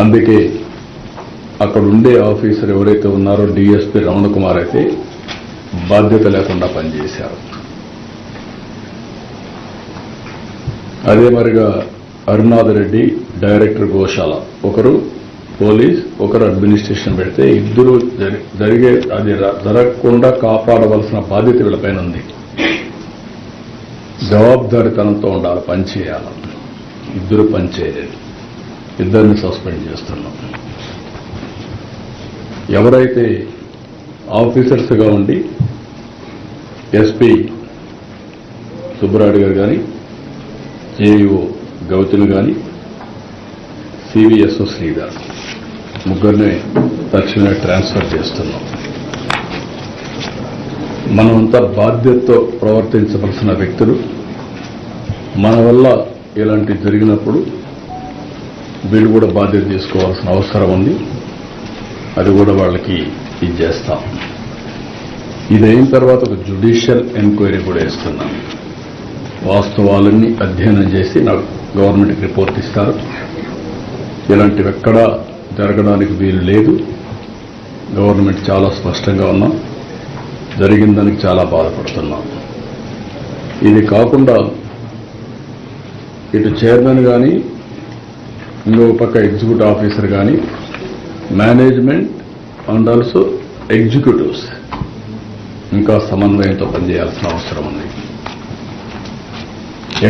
అందుకే అక్కడ ఉండే ఆఫీసర్ ఎవరైతే ఉన్నారో డిఎస్పి రమణ కుమార్ అయితే బాధ్యత లేకుండా పనిచేశారు. అదే మరిగా అరుణాథ్ రెడ్డి డైరెక్టర్ గోశాల. ఒకరు పోలీస్ ఒకరు అడ్మినిస్ట్రేషన్ పెడితే ఇద్దరు జరిగే అది జరగకుండా కాపాడవలసిన బాధ్యత వీళ్ళపైన ఉంది. జవాబుదారితనంతో ఉండాలి పని చేయాలి. ఇద్దరు పని చేయలేదు. ఇద్దరిని సస్పెండ్ చేస్తున్నాం ఎవరైతే ఆఫీసర్స్గా ఉండి ఎస్పీ సుబ్బరాయుడు గారు కానీ జేఈఓ గౌతులు కానీ సివిఎస్ఓ శ్రీధర్ ముగ్గురిని తక్షణమే ట్రాన్స్ఫర్ చేస్తున్నాం. మనమంతా బాధ్యతతో ప్రవర్తించవలసిన వ్యక్తులు. మన వల్ల ఇలాంటివి జరిగినప్పుడు వీళ్ళు కూడా బాధ్యత తీసుకోవాల్సిన అవసరం ఉంది. అది కూడా వాళ్ళకి ఇది చేస్తాం. ఇది అయిన తర్వాత ఒక జ్యుడిషియల్ ఎంక్వైరీ కూడా వేస్తున్నాం. వాస్తవాలన్నీ అధ్యయనం చేసి నాకు గవర్నమెంట్కి రిపోర్ట్ ఇస్తారు. ఇలాంటివి ఎక్కడా జరగడానికి వీలు లేదు. గవర్నమెంట్ చాలా స్పష్టంగా ఉన్నాం. జరిగిన దానికి చాలా బాధపడుతున్నాం. ఇది కాకుండా ఇటు చైర్మన్ కానీ ఇంకొక పక్క ఎగ్జిక్యూటివ్ ఆఫీసర్ కానీ మేనేజ్మెంట్ అండ్ ఆల్సో ఎగ్జిక్యూటివ్స్. ఇంకా సమన్వయంతో పనిచేయాల్సిన అవసరం ఉంది.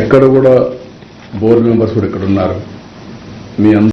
ఎక్కడ కూడా బోర్డు మెంబర్స్ కూడా ఇక్కడ ఉన్నారు మీ